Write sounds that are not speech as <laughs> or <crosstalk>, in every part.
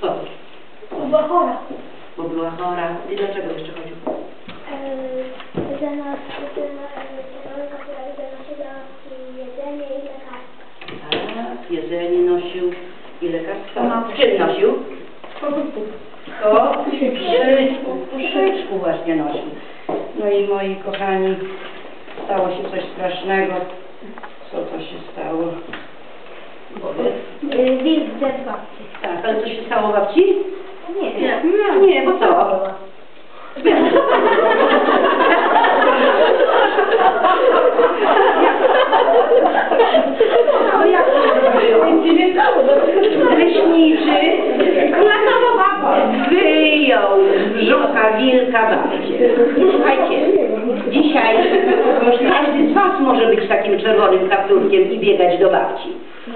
Co? Była chora. Bo była chora. I dlaczego jeszcze chodził? Eee, Za nas, za czerwonka, która zanosiła jedzenie i lekarstwa. Tak, jedzenie nosił i lekarstwa. W czym nosił? To w szyczku, w szyczku właśnie nosił. No i moi kochani, stało się coś strasznego. Co to się stało? Eee, Wilk ze babci. Tak, ale co się stało babci? Nie, Nie, nie, bo co? No jak to nie stało. Leśniczy wyjął z brzucha wilka babcię. Słuchajcie, dzisiaj każdy z was może być takim czerwonym kapturkiem i biegać do babci.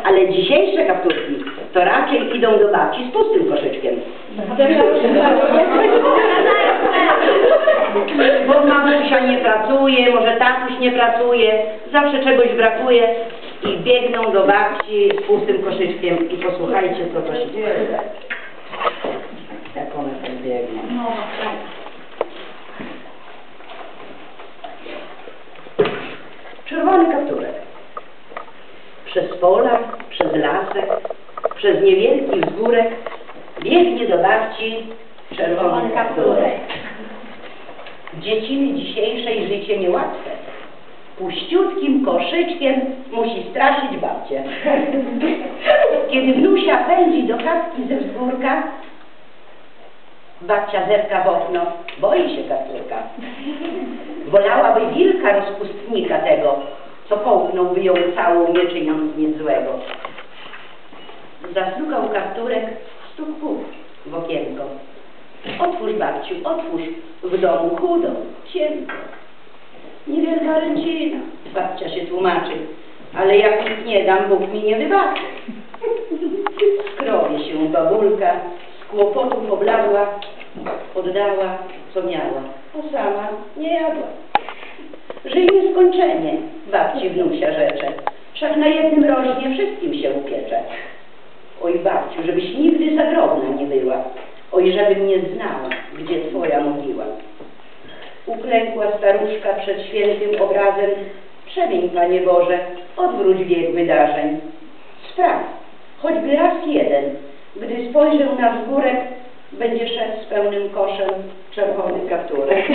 Ale dzisiejsze kapturki to raczej idą do babci z pustym koszyczkiem. Bo mamusia nie pracuje, może tatuś nie pracuje, zawsze czegoś brakuje i biegną do babci z pustym koszyczkiem i posłuchajcie, co to się dzieje. Jak one tam biegną. Czerwony kapturek. Przez pola, przez lasek, przez niewielki wzgórek biegnie do babci czerwony kapturek. Dzieciny dzisiejszej życie niełatwe. Puściutkim koszyczkiem musi straszyć babcię. <laughs> Kiedy wnusia pędzi do chatki ze wzgórka, babcia zerka w okno, boi się kapturka. Wolałaby wilka rozpustnika tego, co połknąłby ją całą, nie czyniąc nic złego. Kapturek stuk puk w okienko. Otwórz babciu, otwórz, w domu chudo, cienko. Niewielka ręcina, babcia się tłumaczy, ale jak nic nie dam, Bóg mi nie wybaczy. <laughs> Skrowie się babulka, z kłopotów obladła, oddała, co miała, a sama nie jadła. Żyj nieskończenie, babci wnusia rzecze, wszak na jednym rośnie wszystkim się upiecze. Oj babciu, żebyś nigdy zagrobna nie była, oj żebym nie znała, gdzie twoja mogiła. Uklękła staruszka przed świętym obrazem, przemień Panie Boże, odwróć bieg wydarzeń. Spraw, choćby raz jeden, gdy spojrzę na wzgórek, będzie szedł z pełnym koszem czerwony kapturek. <laughs>